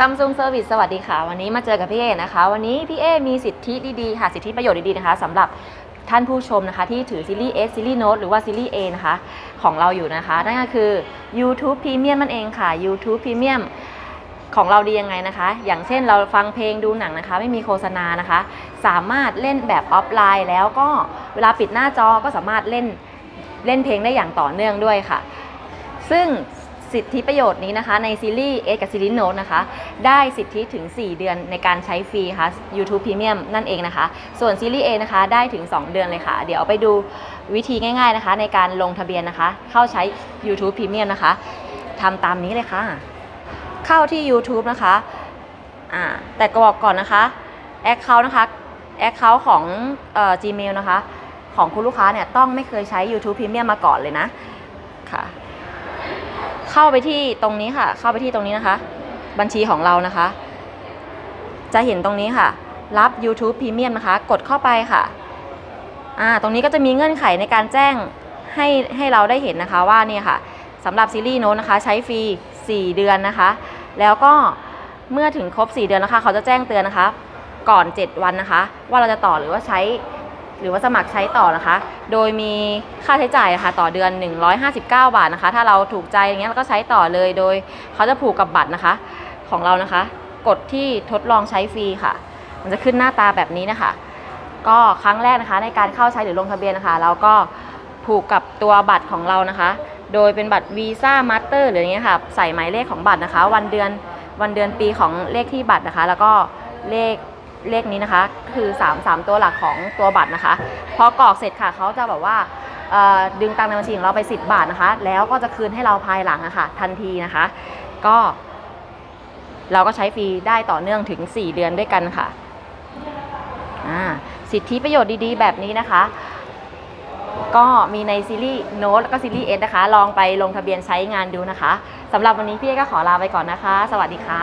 Samsung Service สวัสดีค่ะ วันนี้มาเจอกับพี่เอนะคะ วันนี้พี่เอมีสิทธิดีๆค่ะ สิทธิประโยชน์ดีๆนะคะสำหรับท่านผู้ชมนะคะ ที่ถือซีรีส์ S ซีรีส์ Note หรือว่าซีรีส์ A นะคะ ของเราอยู่นะคะ นั่นก็คือ YouTube Premium นั่นเองค่ะ YouTube Premium ของเราดียังไงนะคะ อย่างเช่นเราฟังเพลงดูหนังนะคะ ไม่มีโฆษณานะคะ สามารถเล่นแบบออฟไลน์ แล้วก็เวลาปิดหน้าจอก็สามารถเล่นเล่นเพลงได้อย่างต่อเนื่องด้วยค่ะ ซึ่ง สิทธิประโยชน์นี้นะคะ ในซีรีส์ A กับซีรีส์ Note นะคะ ได้สิทธิถึง 4 เดือนในการใช้ฟรีค่ะ YouTube Premium นั่นเองนะคะ ส่วนซีรีส์ A นะคะได้ถึง 2 เดือนเลยค่ะ เดี๋ยวไปดูวิธีง่าย ๆนะคะ ในการลงทะเบียนนะคะ เข้าใช้ YouTube Premium นะคะทำตามนี้เลยค่ะ เข้าที่ YouTube นะคะอ่าแต่ก็บอกก่อนนะคะ Account นะคะ Account ของเอ่อ Gmail นะคะ ของคุณลูกค้าเนี่ยต้องไม่เคยใช้ YouTube Premium มาก่อนเลยนะค่ะ เข้าไปที่ตรงนี้ค่ะ เข้าไปที่ตรงนี้นะคะ บัญชีของเรานะคะ จะเห็นตรงนี้ค่ะ รับ YouTube Premium นะคะ กดเข้าไปค่ะอ่าตรงนี้ก็จะมีเงื่อนไขในการแจ้งให้ให้เราได้เห็นนะคะว่าเนี่ยค่ะสำหรับซีรีส์โน้ตนะคะใช้ฟรี 4 เดือนนะคะ แล้วก็เมื่อถึงครบ 4 เดือนนะคะ เขาจะแจ้งเตือนนะคะ ก่อน 7 วันนะคะ ว่าเราจะต่อหรือว่าใช้ หรือว่าสมัครใช้ต่อนะคะ โดยมีค่าใช้จ่ายนะคะต่อเดือน 159 บาทนะคะ ถ้าเราถูกใจอย่างเงี้ยเราก็ใช้ต่อเลย โดยเขาจะผูกกับบัตรนะคะ ของเรานะคะ กดที่ทดลองใช้ฟรีค่ะ มันจะขึ้นหน้าตาแบบนี้นะคะ ก็ครั้งแรกนะคะ ในการเข้าใช้หรือลงทะเบียนนะคะ เราก็ผูกกับตัวบัตรของเรานะคะ โดยเป็นบัตรวีซ่ามาสเตอร์หรืออย่างเงี้ยค่ะ ใส่หมายเลขของบัตรนะคะ วันเดือนวันเดือนปีของเลขที่บัตรนะคะ แล้วก็เลข เลขนี้นะคะ คือ 3 3 ตัวหลักของตัวบัตรนะคะ พอกรอกเสร็จค่ะเขาจะแบบว่าดึงตังค์ในบัญชีของเราไป 10 บาทนะคะ แล้วก็จะคืนให้เราภายหลังอะค่ะทันทีนะคะ ก็ เราก็ใช้ฟรีได้ต่อเนื่องถึง 4 เดือนด้วยกันค่ะอ่าสิทธิประโยชน์ดีๆ แบบนี้นะคะ ก็มีในซีรีส์โน้ตแล้วก็ซีรีส์เอนะคะ ลองไปลงทะเบียนใช้งานดูนะคะสำหรับวันนี้พี่เอก็ขอลาไปก่อนนะคะ สวัสดีค่ะ